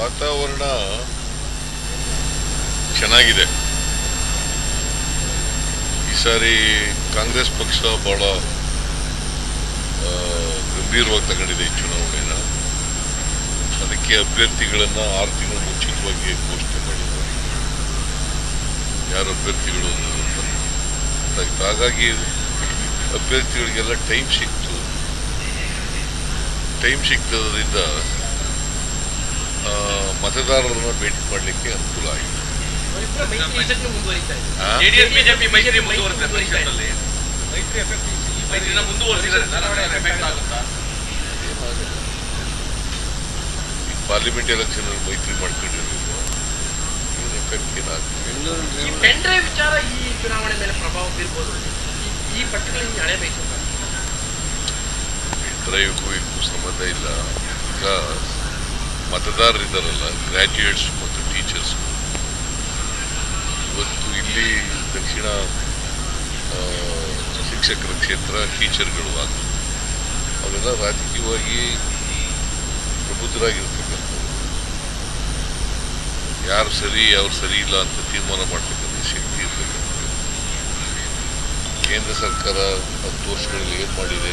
ವಾತಾವರಣ ಚೆನ್ನಾಗಿದೆ. ಈ ಸಾರಿ ಕಾಂಗ್ರೆಸ್ ಪಕ್ಷ ಬಹಳ ಗಂಭೀರವಾಗಿ ತಗೊಂಡಿದೆ ಈ ಚುನಾವಣೆನ. ಅದಕ್ಕೆ ಅಭ್ಯರ್ಥಿಗಳನ್ನು ಆರು ತಿಂಗಳು ಮುಂಚಿತವಾಗಿ ಘೋಷಣೆ ಮಾಡಿದ್ದಾರೆ. ಯಾರು ಅಭ್ಯರ್ಥಿಗಳು. ಹಾಗಾಗಿ ಅಭ್ಯರ್ಥಿಗಳಿಗೆಲ್ಲ ಟೈಮ್ ಸಿಕ್ತು. ಟೈಮ್ ಆ, ಮತದಾರರನ್ನ ಭೇಟಿ ಮಾಡಲಿಕ್ಕೆ ಅನುಕೂಲ ಆಗಿದೆ. ಪಾರ್ಲಿಮೆಂಟ್ ಎಲೆಕ್ಷನ್ ಅಲ್ಲಿ ಮೈತ್ರಿ ಮಾಡ್ಕೊಂಡಿರೋದು ಏನು ಎಫೆಕ್ಟ್ ಏನಾಗ್ತದೆ? ವಿಚಾರ ಈ ಚುನಾವಣೆ ಮೇಲೆ ಪ್ರಭಾವ ಬೀರ್ಬೋದು. ಈ- ಪಟ್ಟಿಗಳಲ್ಲಿ ಹಳೆ ಬೇಕು. ಡ್ರೈವ್ಗೂ ಇದಕ್ಕೂ ಸಂಬಂಧ ಇಲ್ಲ. ಈಗ ಮತದಾರರಿದ್ದಾರಲ್ಲ ಗ್ರ್ಯಾಜುಯೇಟ್ಸ್ ಮತ್ತು ಟೀಚರ್ಸ್ ಇವತ್ತು ಇಲ್ಲಿ ದಕ್ಷಿಣ ಶಿಕ್ಷಕರ ಕ್ಷೇತ್ರ ಟೀಚರ್ಗಳು ಆಗಲಿ ಅವೆಲ್ಲ ರಾಜಕೀಯವಾಗಿ ಪ್ರಬುದ್ಧರಾಗಿರ್ತಕ್ಕಂಥವ್ರು. ಯಾರು ಸರಿ ಯಾರು ಸರಿ ಇಲ್ಲ ಅಂತ ತೀರ್ಮಾನ ಮಾಡ್ತಕ್ಕಂಥ ಶಕ್ತಿ ಇರ್ತಕ್ಕಂಥ ಕೇಂದ್ರ ಸರ್ಕಾರ ಹತ್ತು ವರ್ಷಗಳಲ್ಲಿ ಏನು ಮಾಡಿದೆ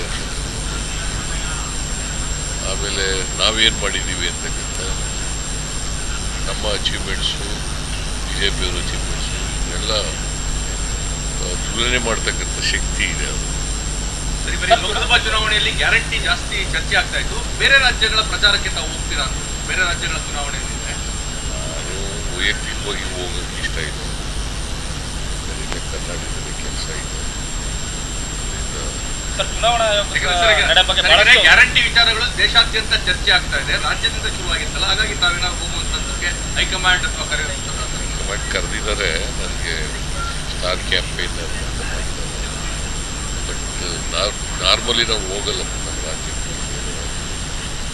ಆಮೇಲೆ ನಾವೇನು ಮಾಡಿದ್ದೀವಿ ಅಂತಕ್ಕಂಥ ನಮ್ಮ ಅಚೀವ್ಮೆಂಟ್ಸು ಬಿ ಜೆ ಪಿಯವ್ರ ಅಚೀವ್ಮೆಂಟ್ಸು ಇವೆಲ್ಲ ತುಲನೆ ಮಾಡ್ತಕ್ಕಂಥ ಶಕ್ತಿ ಇದೆ ಅದು. ಲೋಕಸಭಾ ಚುನಾವಣೆಯಲ್ಲಿ ಗ್ಯಾರಂಟಿ ಜಾಸ್ತಿ ಚರ್ಚೆ ಆಗ್ತಾ ಇತ್ತು. ಬೇರೆ ರಾಜ್ಯಗಳ ಪ್ರಚಾರಕ್ಕೆ ತಾವು ಹೋಗ್ತೀರಾ ಬೇರೆ ರಾಜ್ಯಗಳ ಚುನಾವಣೆಯಲ್ಲಿ? ನಾನು ವೈಯಕ್ತಿಕವಾಗಿ ಹೋಗೋಕ್ಕೆ ಇಷ್ಟ ಇಲ್ಲ ನನಗೆ ಕರ್ನಾಟಕದಲ್ಲಿ ಕೆಲಸ ಇದೆ ಅದರಿಂದ ಸರ್ ಚುನಾವಣಾ ಆಯೋಗದ ಗ್ಯಾರಂಟಿ ವಿಚಾರಗಳು ದೇಶಾದ್ಯಂತ ಚರ್ಚೆ ಆಗ್ತಾ ಇದೆ ರಾಜ್ಯದಿಂದ ಶುರುವಾಗಿತ್ತಲ್ಲ ಹಾಗಾಗಿ ತಾವೇನಾದ್ರು ಹೋಗುವಂತದ್ದಕ್ಕೆ ಹೈಕಮಾಂಡ್ ಅಥವಾ ಕಮೆಂಟ್ ಕರೆದಿದ್ದಾರೆ ನನಗೆ ಸ್ಟಾರ್ ಕ್ಯಾಂಪೇನ್ ಬಟ್ ನಾರ್ಮಲಿ ನಾವು ಹೋಗಲ್ಲ ನಮ್ಮ ರಾಜ್ಯಕ್ಕೆ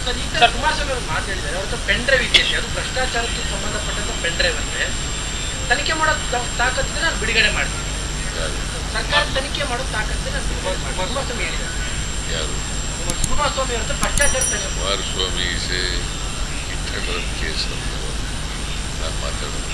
ಸರ್ ಪೆಂಡ್ರೈವ್ ಕುಮಾರಸ್ವಾಮಿ ಅವರು ಮಾತಾಡಿದ್ದಾರೆ. ಹೇಳಿದ್ದಾರೆ ಅವ್ರ ಪೆನ್ ಡ್ರೈವ್ ಇದೆಯಂತೆ ಅದು ಭ್ರಷ್ಟಾಚಾರಕ್ಕೆ ಸಂಬಂಧಪಟ್ಟಂತ ಪೆನ್ ಅಂದ್ರೆ ಅಂತೆ ತನಿಖೆ ಮಾಡೋ ತ- ತಾಕತ್ತಿದ್ರೆ ನಾನು ಬಿಡುಗಡೆ ಮಾಡ್ತೀನಿ. ಸರ್ಕಾರ ತನಿಖೆ ಮಾಡೋ ಸಾಕಂತ ಕುಮಾರಸ್ವಾಮಿ ಹೇಳಿದ್ದಾರೆ. ಯಾರು? ಕುಮಾರಸ್ವಾಮಿ ಅವ್ರ ಭ್ರಷ್ಟಾಚಾರ ಕುಮಾರಸ್ವಾಮಿ ಸೇ ಇಂಟರ್ನಲ್ ಕೇಸ್ ಅಂತ ನಾನು ಮಾತಾಡೋದು.